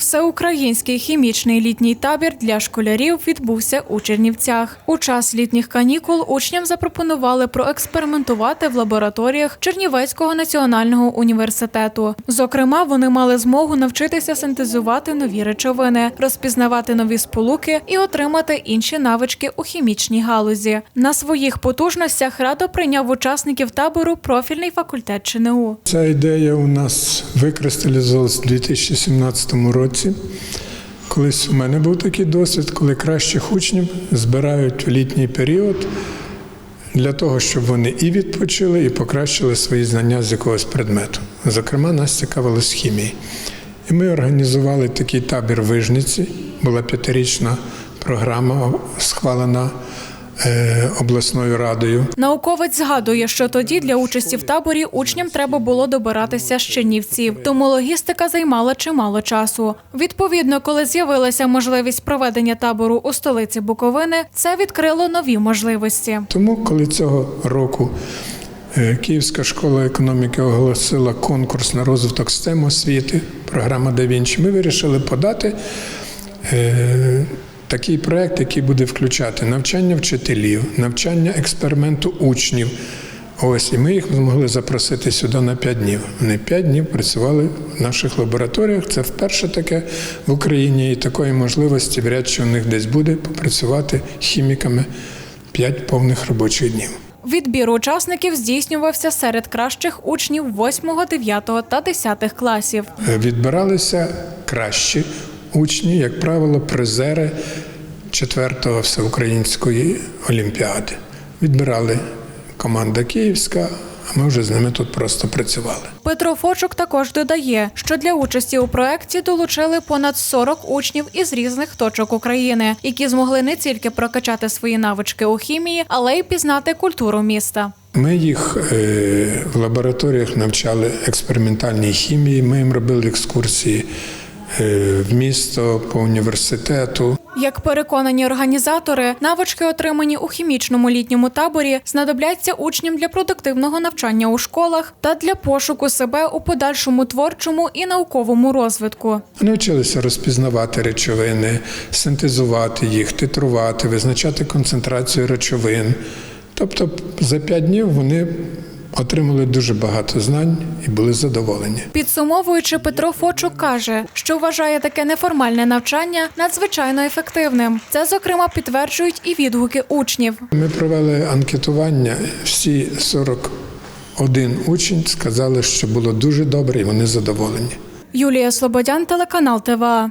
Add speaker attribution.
Speaker 1: Всеукраїнський хімічний літній табір для школярів відбувся у Чернівцях. У час літніх канікул учням запропонували проекспериментувати в лабораторіях Чернівецького національного університету. Зокрема, вони мали змогу навчитися синтезувати нові речовини, розпізнавати нові сполуки і отримати інші навички у хімічній галузі. На своїх потужностях радо прийняв учасників табору профільний факультет ЧНУ.
Speaker 2: Ця ідея у нас викристалізувалась у 2017 році. Колись у мене був такий досвід, коли кращих учнів збирають в літній період для того, щоб вони і відпочили, і покращили свої знання з якогось предмету. Зокрема, нас цікавилось хімії. І ми організували такий табір Вижниці. Була п'ятирічна програма, схвалена обласною радою.
Speaker 1: Науковець згадує, що тоді для участі в таборі учням треба було добиратися з Чернівців, тому логістика займала чимало часу. Відповідно, коли з'явилася можливість проведення табору у столиці Буковини, це відкрило нові можливості.
Speaker 2: Тому, коли цього року е, Київська школа економіки оголосила конкурс на розвиток STEM освіти, програма Да Вінчі, ми вирішили подати е, такий проект, який буде включати навчання вчителів, навчання експерименту учнів. Ось, і ми їх змогли запросити сюди на 5 днів. Вони 5 днів працювали в наших лабораторіях. Це вперше таке в Україні, і такої можливості вряд чи у них десь буде попрацювати хіміками 5 повних робочих днів.
Speaker 1: Відбір учасників здійснювався серед кращих учнів 8, 9 та 10 класів.
Speaker 2: Е, Відбиралися кращі учні, як правило, призери 4-го всеукраїнської олімпіади. Відбирали команда Київська, а ми вже з ними тут просто працювали.
Speaker 1: Петро Фочук також додає, що для участі у проекті долучили понад 40 учнів із різних точок України, які змогли не тільки прокачати свої навички у хімії, але й пізнати культуру міста.
Speaker 2: Ми їх е, в лабораторіях навчали експериментальній хімії. Ми їм робили екскурсії в місто по університету.
Speaker 1: Як переконані організатори, навички, отримані у хімічному літньому таборі, знадобляться учням для продуктивного навчання у школах та для пошуку себе у подальшому творчому і науковому розвитку.
Speaker 2: Вони вчилися розпізнавати речовини, синтезувати їх, титрувати, визначати концентрацію речовин. Тобто за п'ять днів вони отримали дуже багато знань і були задоволені.
Speaker 1: Підсумовуючи, Петро Фочук каже, що вважає таке неформальне навчання надзвичайно ефективним. Це, зокрема, підтверджують і відгуки учнів.
Speaker 2: Ми провели анкетування. Всі 41 учень сказали, що було дуже добре і вони задоволені.
Speaker 1: Юлія Слободян, телеканал ТВА.